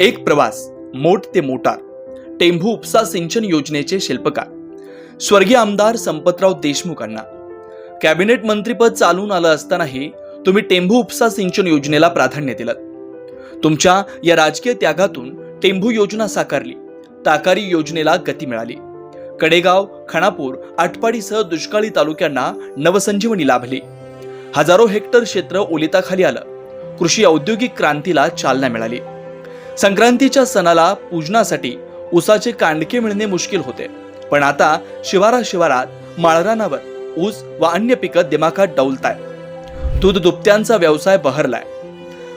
एक प्रवास मोठ ते मोटार टेंभू उपसा सिंचन योजनेचे शिल्पकार स्वर्गीय आमदार संपतराव देशमुखांना. कॅबिनेट मंत्रीपद चालून आलं असतानाही तुम्ही टेंभू उपसा सिंचन योजनेला प्राधान्य दिलं. तुमच्या या राजकीय त्यागातून टेंभू योजना साकारली ताकारी योजनेला गती मिळाली. कडेगाव खानापूर आटपाडीसह दुष्काळी तालुक्यांना नवसंजीवनी लाभली. हजारो हेक्टर क्षेत्र ओलिताखाली आलं. कृषी औद्योगिक क्रांतीला चालना मिळाली. संक्रांतीच्या सणाला पूजनासाठी ऊसाचे कांडके मिळणे मुश्किल होते. पण आता शिवारा शिवारात माळरानावर ऊस व अन्य पिकं दिमाखात डौलताय. दूध दुपत्यांचा व्यवसाय बहरलाय.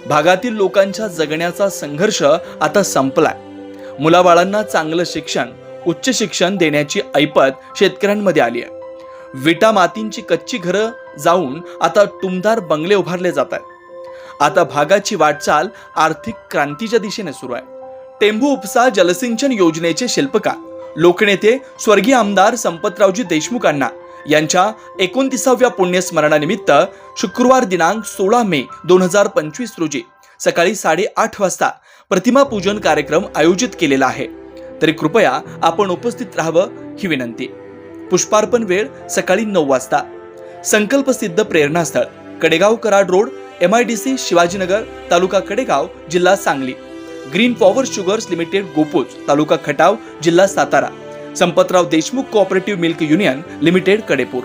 भागातील लोकांच्या जगण्याचा संघर्ष आता संपलाय. मुलाबाळांना चांगलं शिक्षण उच्च शिक्षण देण्याची ऐपत शेतकऱ्यांमध्ये आली आहे विटा मातींची कच्ची घरं जाऊन आता टुमदार बंगले उभारले जात आहेत आता भागाची वाटचाल आर्थिक क्रांतीच्या दिशेने सुरू आहे. टेंभू उपसा जलसिंचन योजनेचे शिल्पकार लोकनेते स्वर्गीय आमदार संपतरावजी देशमुखांना यांच्या एकोणतीसाव्या पुण्यस्मरणानिमित्त शुक्रवार दिनांक सोळा मे दोन हजार पंचवीस रोजी सकाळी साडेआठ वाजता प्रतिमा पूजन कार्यक्रम आयोजित केलेला आहे. तरी कृपया आपण उपस्थित राहावं ही विनंती. पुष्पार्पण वेळ सकाळी नऊ वाजता. संकल्पसिद्ध प्रेरणास्थळ Kadegaon Karad road M I D C Shivajinagar तालुका कडेगाव जिल्हा Sangli. Green power sugars limited Gopuj तालुका खटाव जिल्हा Satara. Sampatrao Deshmukh cooperative milk union limited Kadepur.